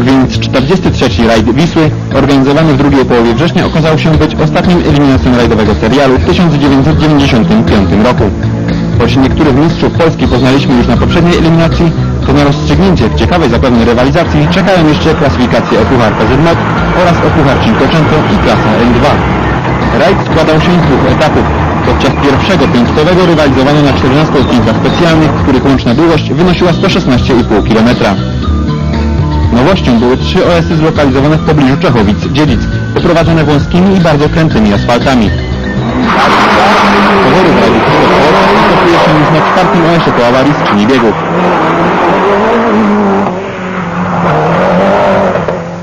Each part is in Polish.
Tak więc 43. rajd Wisły, organizowany w drugiej połowie września, okazał się być ostatnim eliminacją rajdowego serialu w 1995 roku. Choć niektórych mistrzów Polski poznaliśmy już na poprzedniej eliminacji, to na rozstrzygnięcie w ciekawej zapewne rywalizacji czekają jeszcze klasyfikacje o Puchar PZMOT oraz o Puchar i klasa N2. Rajd składał się z dwóch etapów. Podczas pierwszego pięćcowego rywalizowano na 14 odcinkach specjalnych, których łączna długość wynosiła 116,5 km. Nowością były trzy OS-y zlokalizowane w pobliżu Czechowic, Dziedzic, poprowadzone wąskimi i bardzo krętymi asfaltami. Powodów rajdu stosuje się już na czwartym OS-ie po awarii skrzyni biegów.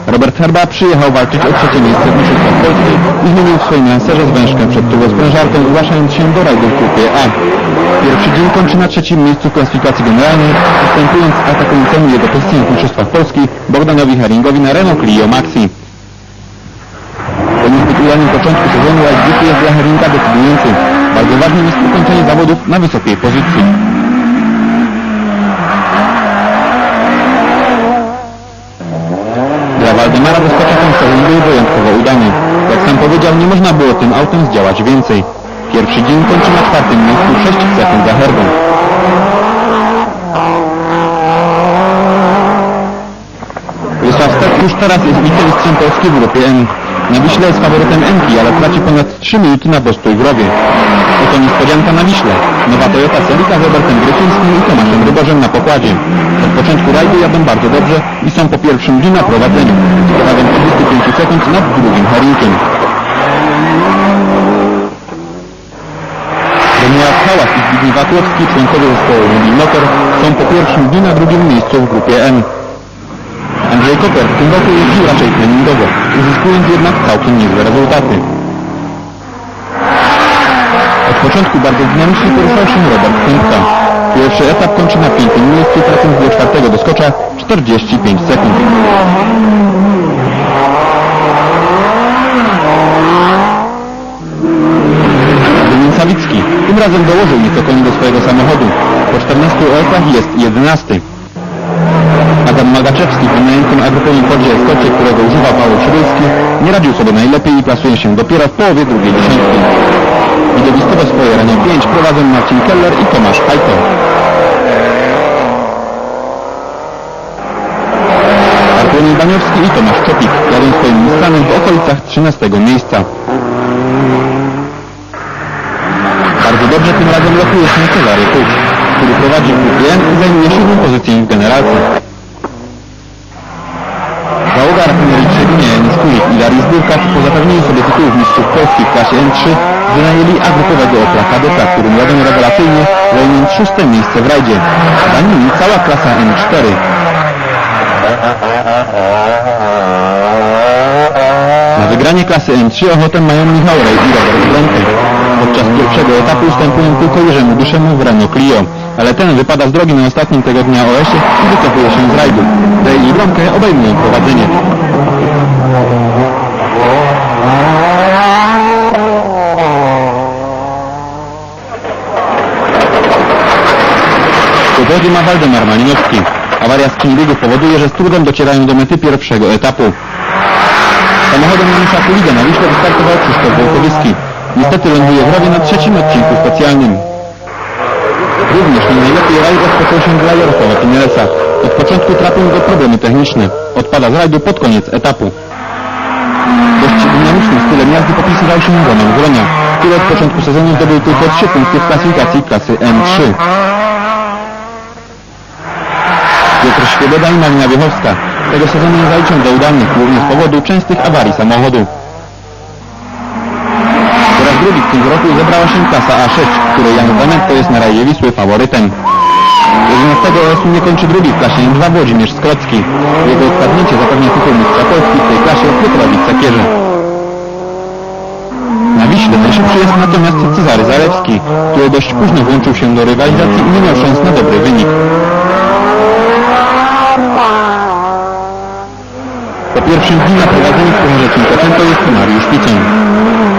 Robert Herba przyjechał walczyć o trzecie miejsce w Mistrzostwach Polski i zmienił w swoim lancerze zwężkę przed turbosprężarką, zgłaszając się do rajdu w grupie A. Pierwszy dzień kończy na trzecim miejscu klasyfikacji generalnej, ustępując atakującemu jego pozycję w Mistrzostwach Polski Bogdanowi Haringowi na Renault Clio Maxi. Udanym początku sezonu grupy jest dla Haringa decydujący. Bardzo ważnym jest ukończenie zawodów na wysokiej pozycji. Dla Waldemara Wyskocza ten sezon był wyjątkowo udany. Nie można było tym autem zdziałać więcej. Pierwszy dzień kończy na czwartym miejscu 6 sekund za herbą. Wiesław Stek już teraz jest wicemistrzem Polski w grupie N. Na Wiśle jest faworytem Enki, ale traci ponad 3 minuty na postój w rowie. Oto niespodzianka na Wiśle. Nowa Toyota Celica z Robertem Gryfińskim i Tomaszem Ryborzem na pokładzie. Od początku rajdu jadą bardzo dobrze i są po pierwszym dniu na prowadzeniu. Z prawem 35 sekund nad drugim Harinkiem. Daniela Hałas i Zbigniew Wakłowski, członkowie zespołu Motor, są po pierwszym dniu na drugim miejscu w grupie N. Andrzej Koper w tym roku jeździł raczej treningowo, uzyskując jednak całkiem niezłe rezultaty. Od początku bardzo dynamicznie poruszał się Robert Kępka. Pierwszy etap kończy na piętym miejscu, tracąc do czwartego doskocza 45 sekund. Damian Sawicki tym razem dołożył nieco koni do swojego samochodu. Po 14 OS-ach jest 11. Adam Magaczewski, wynajętym agrofoni Podzie Estocie, którego używa Paweł Przybylski, nie radził sobie najlepiej i plasuje się dopiero w połowie drugiej dziesiątki. Widowiskowo swoje Renault 5 prowadzą Marcin Keller i Tomasz Hajto. Bartłomiej Baniowski i Tomasz Czopik jadą swoim Nissanem w okolicach 13 miejsca. Dobrze tym razem lokuje się Cezary Kucz, który prowadzi grupę i zajmuje siódmą pozycję w generalce. Załoga rafinerii Trzebinie, Janis Kulik i Dariusz Burkat po zapewnieniu sobie tytułów mistrzów Polski w klasie N3 wynajęli agrupowego Opla Kadeta, którym jadą rewelacyjnie, zajmując szóste miejsce w rajdzie. Za nimi cała klasa N4. Na wygranie klasy M3 ochotę mają Michał Rej i Robert Brontek. Podczas pierwszego etapu ustępują tylko Jerzemu Duszemu w Renault Clio, ale ten wypada z drogi na ostatnim tego dnia OS-ie i wycofuje się z rajdu. Rej i Bronkę obejmują prowadzenie. W powodzie ma Waldemar Malinowski. Awaria skrzyni biegów powoduje, że z trudem docierają do mety pierwszego etapu. Samochodem Janusza Kuliga na Wiśle wystartował Krzysztof Wołkowicki. Niestety ląduje w rowie na trzecim odcinku specjalnym. Również nie najlepiej rajd rozpoczął się dla Jarosława Pinelesa. Od początku trapią go problemy techniczne. Odpada z rajdu pod koniec etapu. Dość dynamicznym stylem jazdy popisywał się Roman Gronia, który od początku sezonu zdobył tylko 3 punkty w klasyfikacji klasy M3. Świeboda i Malina Wiechowska. Tego sezonu nie zaliczą do udanych, głównie z powodu częstych awarii samochodu. Po raz drugi w tym roku zebrała się klasa A6, której Jan Zanetto jest na rajdzie Wisły faworytem. 11 OS-u nie kończy drugi w klasie N2 Włodzimierz Skrocki. Jego odpadnięcie zapewnia tytuł mistrza Polski w tej klasie Piotrowi Cekierze. Na Wiśle najszybszy jest natomiast Cezary Zalewski, który dość późno włączył się do rywalizacji i nie miał szans na dobry wynik. Po pierwszym dniu na prowadzeniu w Pucharze Cinquecento jest Mariusz Picoń.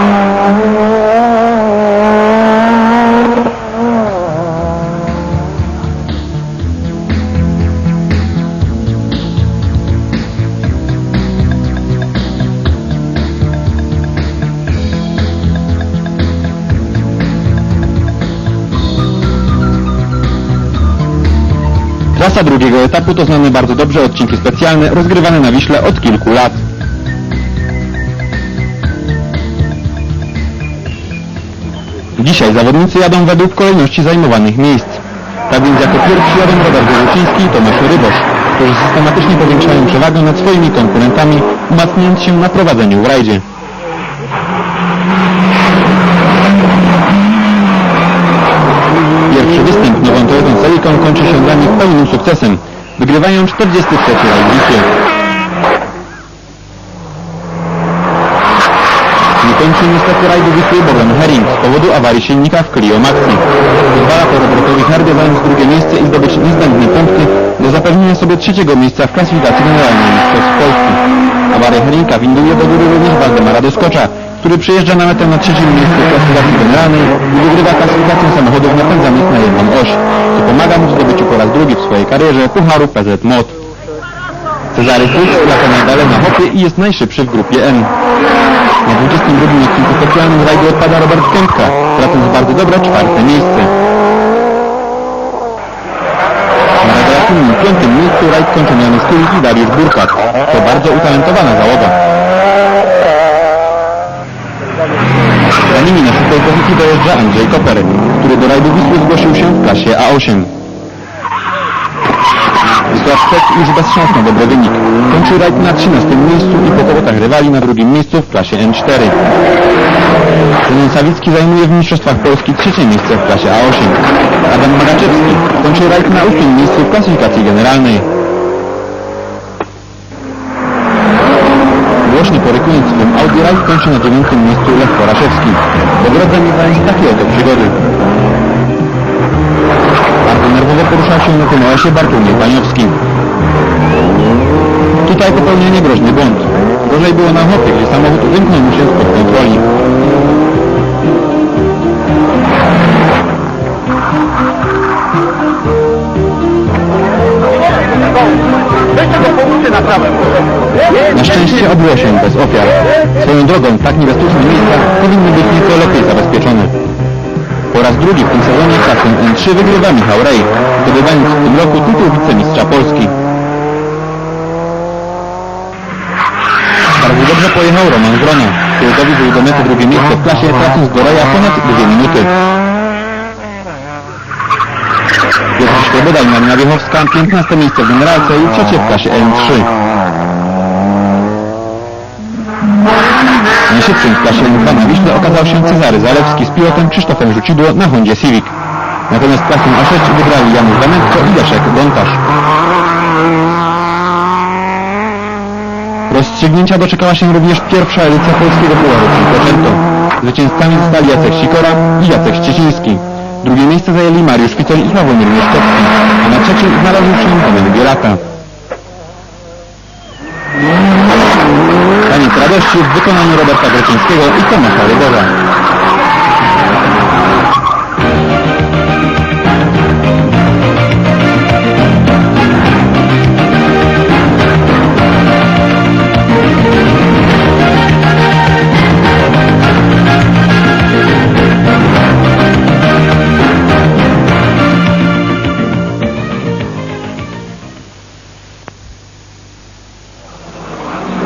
Trasa drugiego etapu to znane bardzo dobrze odcinki specjalne, rozgrywane na Wiśle od kilku lat. Dzisiaj zawodnicy jadą według kolejności zajmowanych miejsc. Tak więc jako pierwsi jadą Robert Wojewódzki i Tomasz Rybosz, którzy systematycznie powiększają przewagę nad swoimi konkurentami, umacniając się na prowadzeniu w rajdzie. Pierwszy występ nową Toyotą Celiką kończy się dla Wygrywają 43 rajd w Wisłie. Nie kończy niestety rajdu Wisły Bogdan Herring z powodu awarii silnika w Clio Maxi. Pozwala to Robertowi Herdie zająć drugie miejsce i zdobyć niezbędne punkty do zapewnienia sobie trzeciego miejsca w klasyfikacji generalnej Mistrzostw Polski. Awaria Herringa winduje do góry również Waldemara Doskocza, który przyjeżdża na metę na trzecim miejscu w klasyfikacji generalnej i wygrywa klasyfikację samochodów napędzanych na jedną oś, co pomaga mu w zdobyciu po raz drugi w swojej karierze Pucharu PZ Mod. Cezary Fuchs lata nadal na hopie i jest najszybszy w grupie N. Na 22 odcinku specjalnym rajdu odpada Robert Kępka, tracąc bardzo dobre czwarte miejsce. Na rewelacyjnym piątym miejscu rajd kończą Janusz Kulik i Dariusz Burkak. To bardzo utalentowana załoga. Za nimi na szóstej pozycji dojeżdża Andrzej Koper, który do rajdu Wisły zgłosił się w klasie A8. Szpek już bez szans na dobry wynik. Kończy rajd na 13 miejscu i po kłopotach rywali na drugim miejscu w klasie N4. Zenon Sawicki zajmuje w Mistrzostwach Polski trzecie miejsce w klasie A8. Adam Magaczewski kończy rajd na 8 miejscu w klasyfikacji generalnej. Głośno porykując swym Audi Raid kończy na dziewiątym miejscu Lech Poraszewski. W ogrodze miewając takie oto przygody. Nerwowo poruszał się tym osie Bartłomiej Paniowski. Tutaj popełnia niegroźny błąd. Gorzej było na hopie, gdzie samochód wymknął mu się spod kontroli. Na szczęście obyło się bez ofiar. Swoją drogą, tak niebezpieczne miejsca powinny być nieco lepiej zabezpieczone. Drugi w tym sezonie klasę N3 wygrywa Michał Rej, zdobywając w tym roku tytuł wicemistrza Polski. Bardzo dobrze pojechał Roman Grona, który dowiózł do mety drugie miejsce w klasie, tracąc do Reja ponad dwie minuty. Piotr Świeboda i Marina Wiechowska 15 miejsce w generalce i trzecie w klasie N3. Najszybszym w klasie N2 na Wiśle okazał się Cezary Zalewski z pilotem Krzysztofem Rzucidło na Hondzie Civic. Natomiast klasę A6 wygrali Janusz Zametko i Leszek Gontarz. Rozstrzygnięcia doczekała się również pierwsza edycja polskiego pułaru Cinquecento. Zwycięzcami zostali Jacek Sikora i Jacek Szczeciński. Drugie miejsce zajęli Mariusz Ficoń i Sławomir Mieszkowski, a na trzecim znalazł się Tomek Bielaka. Taniec radości w wykonaniu Roberta i Tomasza.